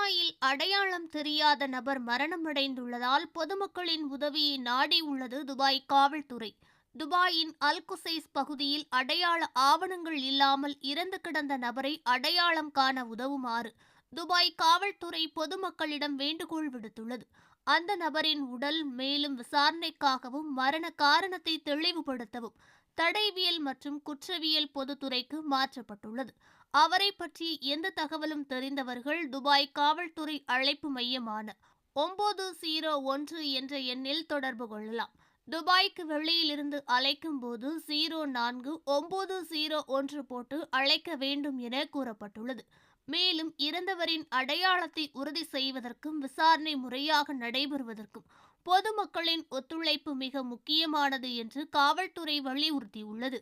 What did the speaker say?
துபாயில் அடையாளம் தெரியாத நபர் மரணமடைந்துள்ளதால் பொதுமக்களின் உதவியை நாடியுள்ளது துபாய் காவல்துறை. துபாயின் அல்குசைஸ் பகுதியில் அடையாள ஆவணங்கள் இல்லாமல் இறந்து கிடந்த நபரை அடையாளம் காண உதவுமாறு துபாய் காவல்துறை பொதுமக்களிடம் வேண்டுகோள் விடுத்துள்ளது. அந்த நபரின் உடல் மேலும் விசாரணைக்காகவும் மரண காரணத்தை தெளிவுபடுத்தவும் தடைவியல் மற்றும் குற்றவியல் பொதுத்துறைக்கு மாற்றப்பட்டுள்ளது. அவரை பற்றி எந்த தகவலும் தெரிந்தவர்கள் துபாய் காவல்துறை அழைப்பு மையமான ஒன்பது ஜீரோ ஒன்று என்ற எண்ணில் தொடர்பு கொள்ளலாம். துபாய்க்கு வெளியிலிருந்து அழைக்கும் போது ஜீரோ நான்கு ஒன்பது ஜீரோ ஒன்று போட்டு அழைக்க வேண்டும் என கூறப்பட்டுள்ளது. மேலும் இறந்தவரின் அடையாளத்தை உறுதி செய்வதற்கும் விசாரணை முறையாக நடைபெறுவதற்கும் பொதுமக்களின் ஒத்துழைப்பு மிக முக்கியமானது என்று காவல்துறை வலியுறுத்தியுள்ளது.